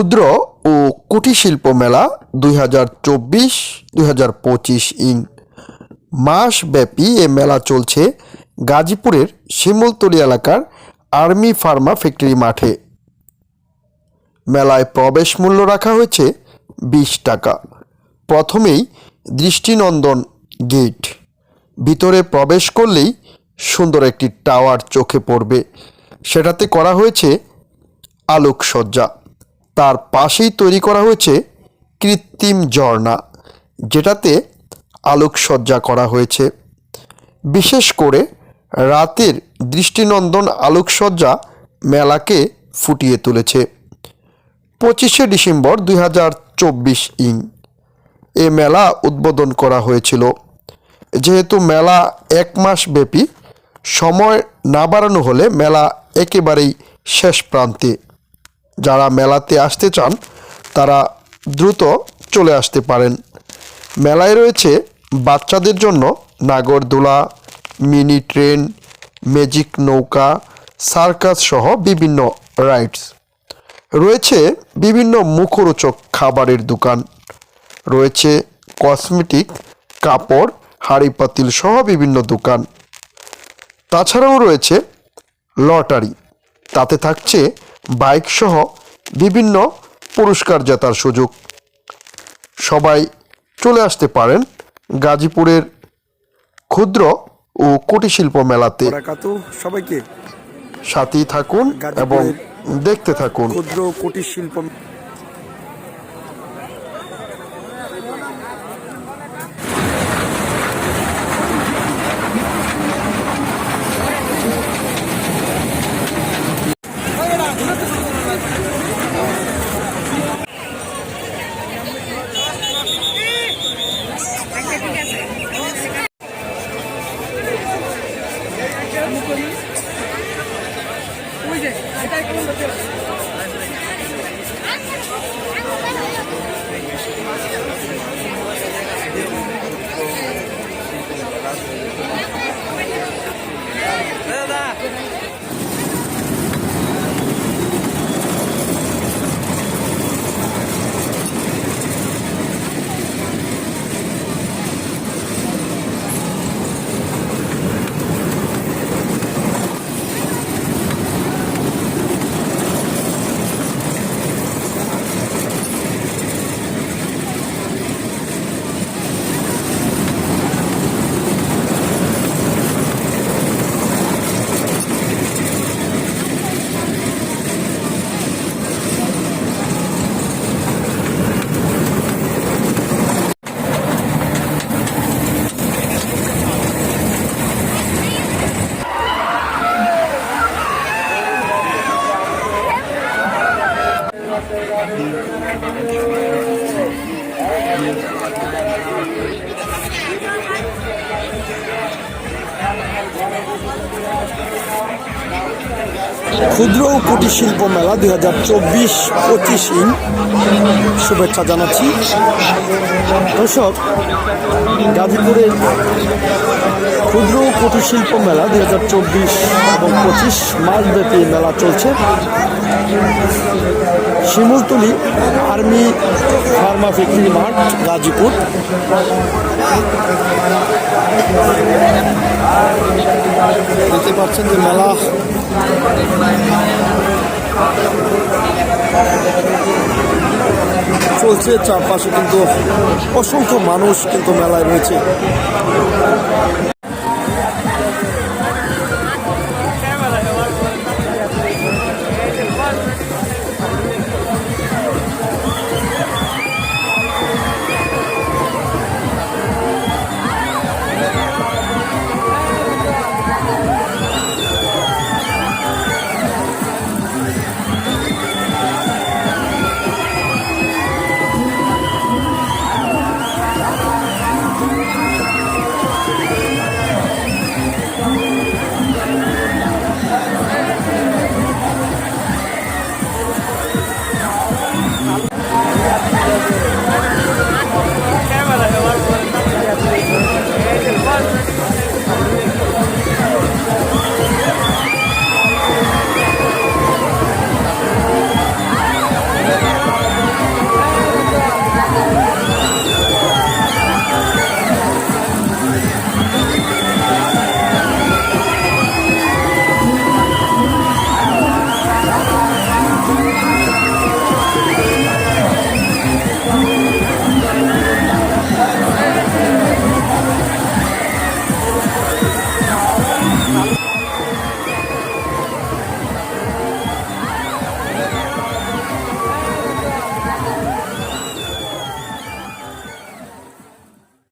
ক্ষুদ্র ও কুটির শিল্প মেলা দুই হাজার চব্বিশ, দুই হাজার পঁচিশ মাসব্যাপী এ মেলা চলছে গাজীপুরের শিমুলতলি এলাকার আর্মি ফার্মা ফ্যাক্টরি মাঠে। মেলায় প্রবেশ মূল্য রাখা হয়েছে বিশ টাকা। প্রথমেই দৃষ্টিনন্দন গেট। ভিতরে প্রবেশ করলেই সুন্দর একটি টাওয়ার চোখে পড়বে। সেটাতে করা হয়েছে আলোকসজ্জা। তার পাশেই তৈরি করা হয়েছে কৃত্রিম ঝর্ণা, যেটাতে আলোকসজ্জা করা হয়েছে। বিশেষ করে রাতের দৃষ্টিনন্দন আলোকসজ্জা মেলাকে ফুটিয়ে তুলেছে। পঁচিশে ডিসেম্বর দুই হাজার চব্বিশ ইং। এ মেলা উদ্বোধন করা হয়েছিল। যেহেতু মেলা এক মাস ব্যাপী, সময় না বাড়ানো হলে মেলা একেবারেই শেষ প্রান্তে যারা মেলাতে আসতে চান, তারা দ্রুত চলে আসতে পারেন। মেলায় রয়েছে বাচ্চাদের জন্য নাগরদোলা, মিনি ট্রেন, ম্যাজিক নৌকা, সার্কাস সহ বিভিন্ন রাইডস। রয়েছে বিভিন্ন মুখরোচক খাবারের দোকান। রয়েছে কসমেটিক, কাপড়, হাড়ি পাতিল সহ বিভিন্ন দোকান। তাছাড়াও রয়েছে লটারি। তাতে থাকছে বাইক সহ বিভিন্ন পুরস্কার জেতার সুযোগ। সবাই চলে আসতে পারেন গাজীপুরের ক্ষুদ্র ও কুটির শিল্প মেলাতে। সবাইকে সাথেই থাকুন এবং দেখতে থাকুন। ক্ষুদ্র কুটির শিল্প ক্ষুদ্র ও কুটির শিল্প মেলা দুই হাজার চব্বিশ পঁচিশ ইন শুভেচ্ছা জানাচ্ছি। দর্শক, গাজীপুরের ক্ষুদ্র ও কুটির শিল্প মেলা দুই হাজার চব্বিশ এবং পঁচিশ মাসব্যাপী মেলা চলছে। শিমুলতলি আর্মি ফার্মা ফ্যাক্টরি মাঠ, গাজীপুর। দেখতে পাচ্ছেন যে মেলা চলছে চারপাশে কিন্তু অসংখ্য মানুষ কিন্তু মেলায় রয়েছে।